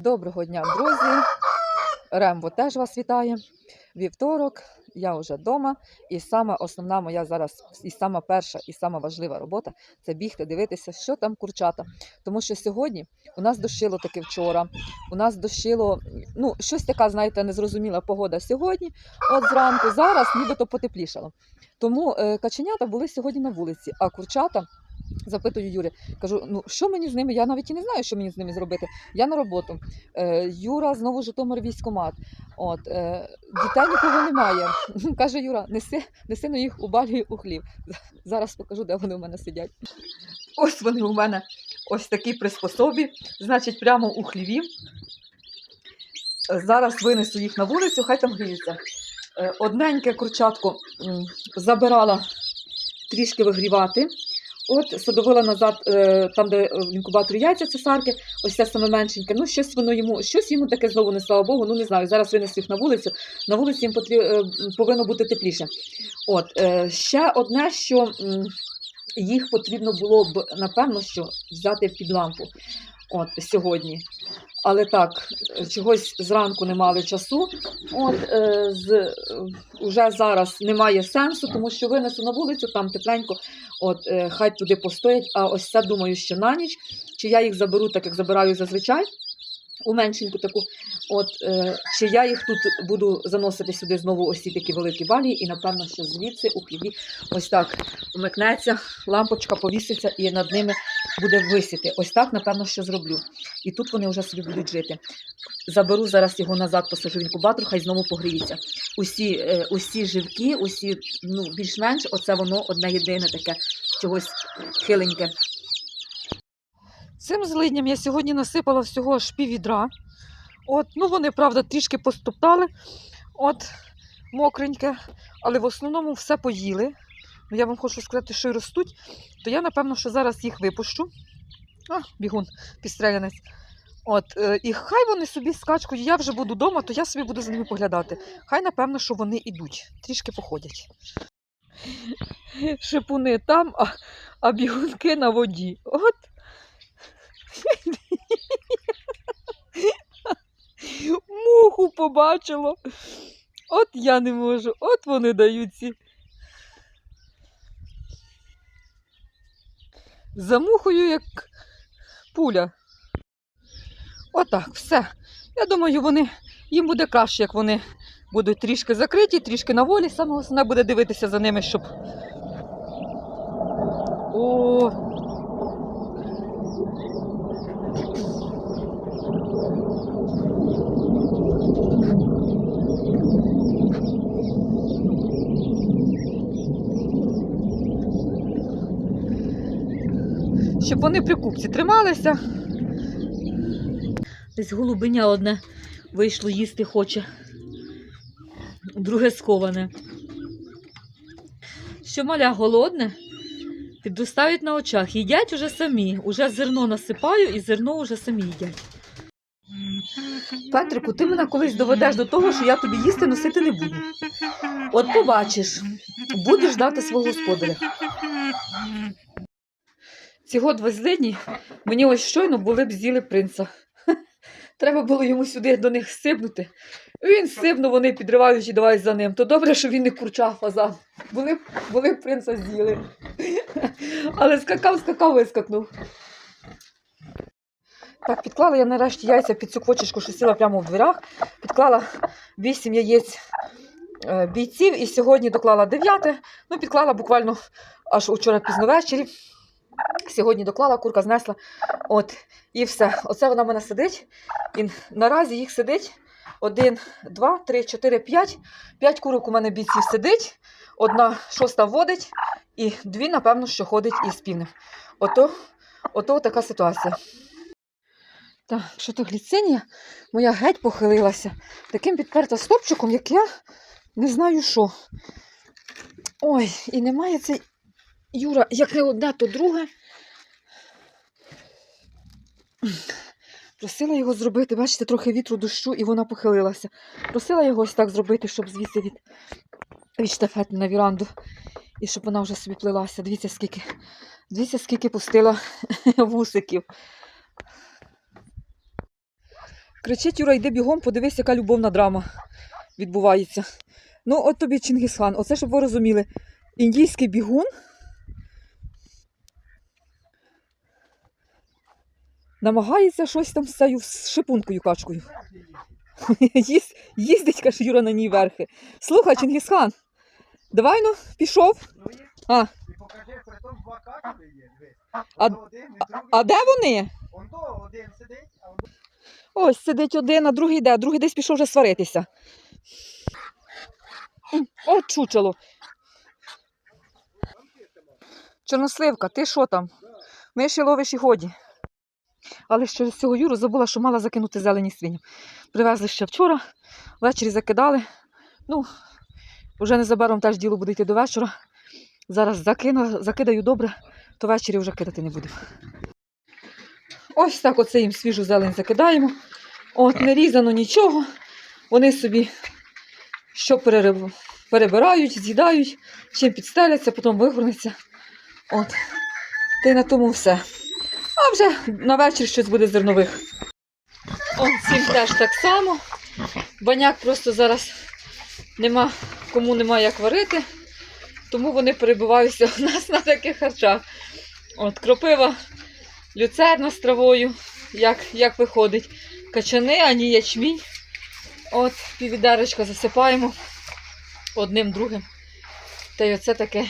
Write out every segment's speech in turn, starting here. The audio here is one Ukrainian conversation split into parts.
Доброго дня, друзі! Рембо теж вас вітає. Вівторок, я вже вдома. І сама основна моя зараз, і сама перша, і сама важлива робота це бігти, дивитися, що там курчата. Тому що сьогодні у нас дощило таки вчора. У нас дощило, ну, щось така, знаєте, незрозуміла погода сьогодні. От зранку, зараз нібито потеплішало. Тому е, каченята були сьогодні на вулиці, а курчата. Запитую Юрі, кажу, ну що мені з ними? Я навіть і не знаю, що мені з ними зробити. Я на роботу. Е, Юра знову Житомир військомат. От, е, дітей нікого немає. Каже Юра, неси, неси на їх у балі у хлів. Зараз покажу, де вони у мене сидять. Ось вони у мене ось такі приспособі, значить, прямо у хліві. Зараз винесу їх на вулицю, хай там гріються. Е, Одненьке курчатко м, забирала трішки вигрівати. От садовила назад, е, там, де в інкубаторі яйця цесарки, ось це саме меншеньке. Ну, щось воно йому, щось йому таке знову не слава Богу. Ну не знаю. Зараз винесу їх на вулицю. На вулиці їм потрі... е, повинно бути тепліше. От е, ще одне, що їх потрібно було б, напевно, що взяти під лампу. От сьогодні. Але так, чогось зранку не мали часу. От е, з уже зараз немає сенсу, тому що винесу на вулицю, там тепленько. От е, хай туди постоять. А ось це думаю, що на ніч. Чи я їх заберу, так як забираю зазвичай. У меншеньку таку, от е, чи я їх тут буду заносити сюди знову ось ці такі великі балії, і напевно, що звідси у хліві ось так вмикнеться, лампочка повіситься і над ними буде висіти. Ось так, напевно, що зроблю. І тут вони вже собі будуть жити. Заберу зараз його назад, посажу в інкубатор, хай знову погріється. Усі, е, усі живки, усі ну, більш-менш, оце воно одне єдине таке чогось хиленьке. Цим злидням я сьогодні насипала всього аж піввідра. От, ну вони, правда, трішки постоптали. От, мокреньке, але в основному все поїли. Ну, я вам хочу сказати, що й ростуть, то я, напевно, що зараз їх випущу. А, бігун, підстрелянець. От, е, і хай вони собі скачкою, я вже буду вдома, то я собі буду за ними поглядати. Хай, напевно, що вони йдуть, трішки походять. Шипуни там, а, а бігунки на воді. От. Муху побачило. От я не можу, от вони дають ці. За мухою, як пуля. Отак, все. Я думаю, вони, їм буде краще, як вони будуть трішки закриті, трішки на волі. Саме основне буде дивитися за ними, щоб. О, щоб вони при купці трималися. Десь голубиня одне вийшло їсти хоче, друге сховане. Що маля голодне, підростають на очах. Їдять уже самі. Уже зерно насипаю і зерно вже самі їдять. Петрику, ти мене колись доведеш до того, що я тобі їсти носити не буду. От побачиш, будеш дати свого господаря. Цього два злидні мені ось щойно були б з'їли принца. Треба було йому сюди до них сипнути. Він сипнув, вони підривають і давай за ним. То добре, що він не курчав фазан. Були, були принца з'їли. Але скакав, скакав, вискакнув. Так, підклала я нарешті яйця під цю квочечку, що сіла прямо в дверях. Підклала 8 яєць е, бійців і сьогодні доклала 9. Ну, підклала буквально аж учора пізно ввечері. Сьогодні доклала, курка знесла. От, і все. Оце вона в мене сидить. І наразі їх сидить один, два, три, чотири, п'ять. П'ять курок у мене бійців сидить, одна шоста водить, і дві, напевно, що ходить із півнем. Ото, ото така ситуація. Так, що то гліцинія моя геть похилилася. Таким підперта стопчиком, як я не знаю що. Ой, і немає цей Юра, як не одне, то друге. Просила його зробити, бачите, трохи вітру дощу, і вона похилилася. Просила його ось так зробити, щоб звідси від, від штафети на віранду. І щоб вона вже собі плелася. Дивіться, скільки, дивіться, скільки пустила вусиків. Кричить Юра, йди бігом, подивись, яка любовна драма відбувається. Ну, от тобі Чингісхан. Оце, щоб ви розуміли, індійський бігун намагається щось там з цією шипункою качкою. Їз- Їздить, каже Юра на ній верхи. Слухай, Чингісхан, давай ну, пішов. А, А- а де вони? Ось сидить один, а другий де, а другий десь пішов вже сваритися. О, чучело. Чорносливка, ти що там? Миші ловиш і годі. Але ж через цього Юру забула, що мала закинути зелені свині. Привезли ще вчора, ввечері закидали. Ну, вже незабаром теж діло буде йти до вечора. Зараз закину, закидаю добре, то ввечері вже кидати не будемо. Ось так оце їм свіжу зелень закидаємо. От, не різано нічого. Вони собі що перебирають, з'їдають, чим підстеляться, потім вигорнеться. От. Та й на тому все. А вже на вечір щось буде зернових. От цим теж так само. Баняк просто зараз нема, кому нема як варити, тому вони перебуваються у нас на таких харчах. От кропива, люцерна з травою, як, як виходить. Качани, ані ячмінь. От піввідерочка засипаємо одним другим. Та й оце таке.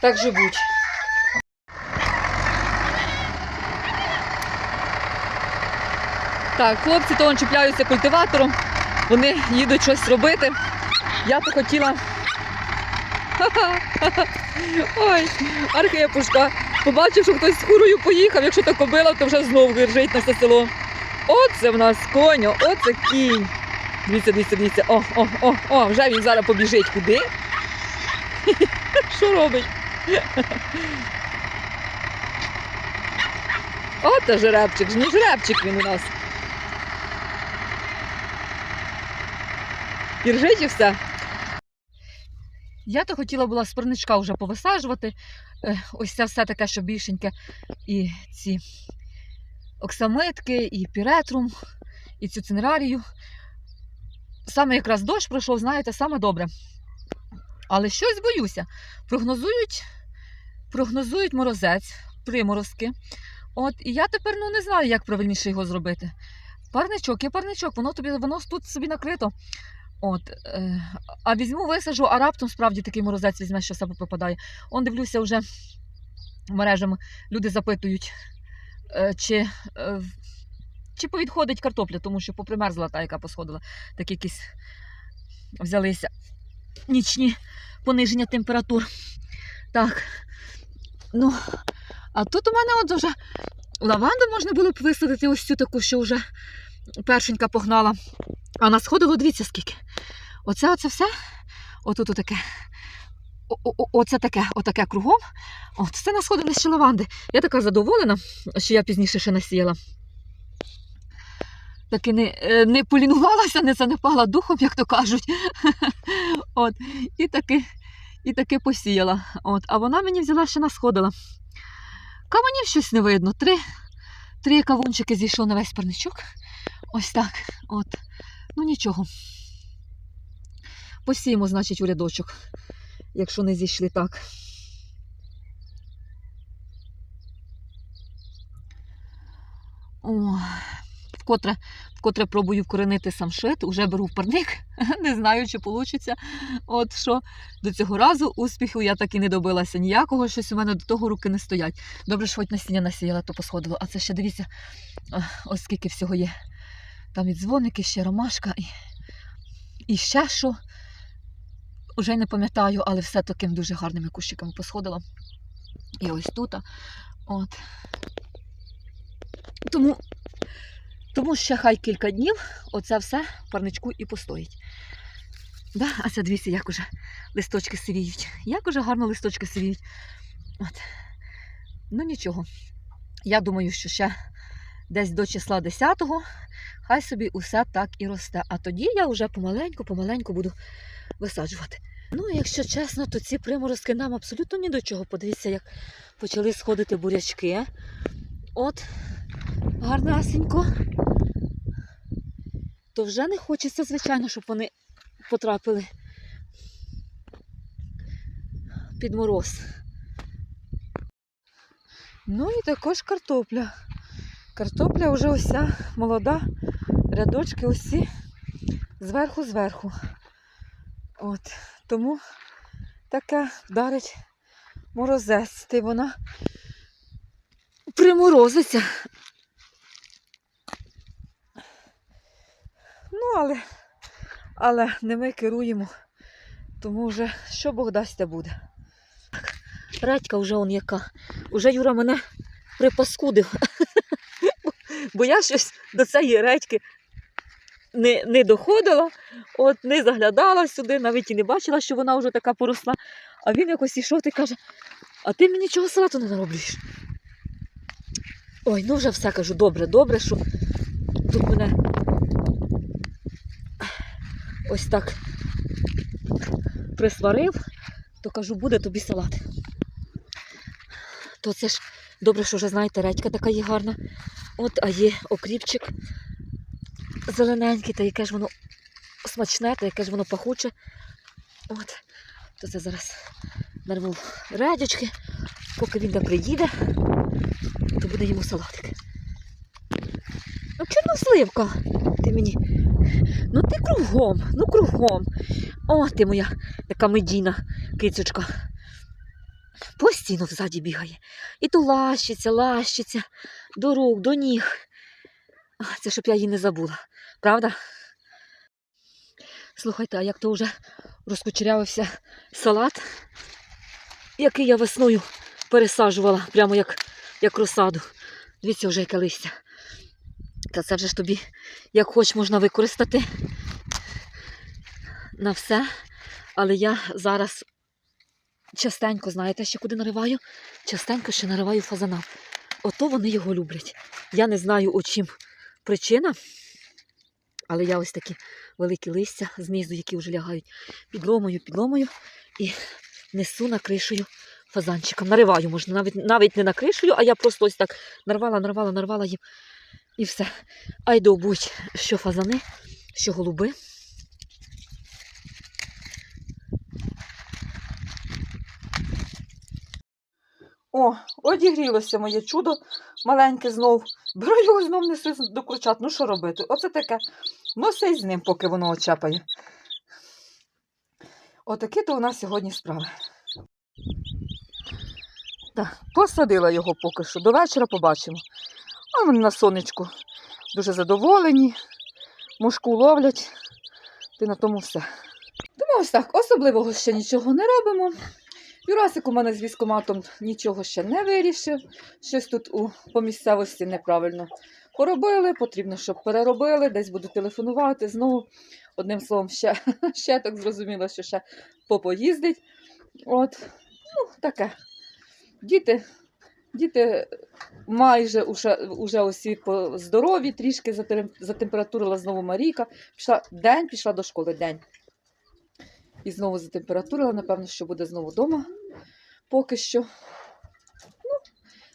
Так живуть. Так, хлопці то чіпляються культиватором, вони їдуть щось робити. Я то хотіла. Ой, архипушка. Побачив, що хтось з курою поїхав, якщо то кобила, то вже знову виржить на все село. Оце в нас коню, оце кінь. Дивіться, дивіться, дивіться. О, о, о, о, вже він зараз побіжить куди. Що робить? Ото жеребчик, ж не жеребчик він у нас. Іржить і все. Я то хотіла була з парничка вже повисаджувати. Е, Ось це все таке, що більшеньке. І ці оксамитки, і піретрум, і цю цинерарію. Саме якраз дощ пройшов, знаєте, саме добре. Але щось боюся. Прогнозують, прогнозують морозець, приморозки. От, і я тепер ну, не знаю, як правильніше його зробити. Парничок, є парничок, воно тобі воно тут собі накрито. От, е, а візьму, висажу, а раптом справді такий морозець візьме, що себе пропадає. Он дивлюся вже мережами, люди запитують, е, чи, е, чи повідходить картопля, тому що попримерзла та, яка посходила, такі якісь взялися нічні пониження температур. Так. Ну, а тут у мене от вже лаванду можна було б висадити ось цю таку, що вже першенька погнала. А насходило, дивіться скільки. Оце оце все. Отут отаке. Оце таке, отаке кругом. От, все насходили ще лаванди. Я така задоволена, що я пізніше ще насіяла. Таки не, е, не полінувалася, не занепала духом, як то кажуть. От, і таки, і таки посіяла. От, а вона мені взяла ще насходила. Каменів щось не видно. Три, три кавунчики зійшло на весь парничок. Ось так. От. Ну нічого. Посіємо, значить, у рядочок, якщо не зійшли так. О, вкотре, вкотре пробую вкоренити самшит, уже беру в парник, не знаю, чи вийде. От що до цього разу успіху я так і не добилася ніякого, щось у мене до того руки не стоять. Добре, що хоч насіння насіяла, то посходило. А це ще дивіться, ось скільки всього є. Там і дзвоники, ще ромашка, і, і ще що. Уже не пам'ятаю, але все таким дуже гарними кущиками посходила. І ось тут. От. Тому, тому ще хай кілька днів оце все парничку і постоїть. Да? А це дивіться, як уже листочки сивіють. Як уже гарно листочки сивіють. От. Ну нічого. Я думаю, що ще десь до числа 10-го хай собі усе так і росте. А тоді я вже помаленьку-помаленьку буду висаджувати. Ну, якщо чесно, то ці приморозки нам абсолютно ні до чого. Подивіться, як почали сходити бурячки. От, гарнесенько. То вже не хочеться, звичайно, щоб вони потрапили під мороз. Ну і також картопля. Картопля вже уся молода, рядочки усі зверху зверху. От. Тому таке вдарить морозець, й вона приморозиться. Ну, але, але не ми керуємо, тому вже що Бог дасть, те буде. Редька вже он яка. Уже Юра мене припаскудив. Бо я щось до цієї редьки не, не доходила, от не заглядала сюди, навіть і не бачила, що вона вже така поросла. А він якось ішов і каже: а ти мені нічого салату не нароблюєш. Ой, ну вже все кажу, добре, добре, що тут мене ось так присварив, то кажу, буде тобі салат. То це ж добре, що вже знаєте, редька така є гарна. От, а є окріпчик зелененький, та яке ж воно смачне, та яке ж воно пахуче. От, то це зараз нарву редячки, поки він не приїде, то буде йому салатик. Ну, чорносливка, ти мені. Ну ти кругом, ну кругом. О, ти моя така медійна кицючка. Постійно взаді бігає. І то лащиться, лащиться до рук, до ніг. Це щоб я її не забула, правда? Слухайте, а як то вже розкучерявився салат, який я весною пересаджувала, прямо як, як розсаду. Дивіться, вже яке листя. Та це вже ж тобі, як хоч, можна використати на все. Але я зараз частенько, знаєте, ще куди нариваю? Частенько ще нариваю фазана. Ото вони його люблять. Я не знаю, у чим причина, але я ось такі великі листя знизу, які вже лягають, підломою, підломою і несу накришую фазанчиком. Нариваю, можна, навіть, навіть не накришую, а я просто ось так нарвала, нарвала, нарвала їм і все. Ай добуть, що фазани, що голуби. О, одігрілося моє чудо маленьке знов. Беру його знов неси до курчат. Ну що робити? Оце таке. Носи з ним, поки воно очапає. Отакі то у нас сьогодні справи. Так, посадила його поки що. До вечора побачимо. А вони на сонечку дуже задоволені, мушку ловлять. Ти на тому все. Тому ось так, особливого ще нічого не робимо. Юрасик у мене з військоматом нічого ще не вирішив. Щось тут у, по місцевості неправильно поробили, потрібно, щоб переробили, десь буду телефонувати. Знову, одним словом, ще, ще так зрозуміло, що ще попоїздить. От, ну, таке. Діти, діти майже уже, уже усі по здорові, трішки затем- затемпературила знову Марійка. Пішла день, пішла до школи день. І знову затемпературила, напевно, що буде знову вдома. Поки що. Ну,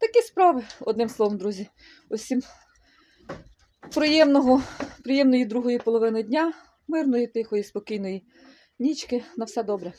такі справи, одним словом, друзі. Усім приємного, приємної другої половини дня, мирної, тихої, спокійної нічки. На все добре.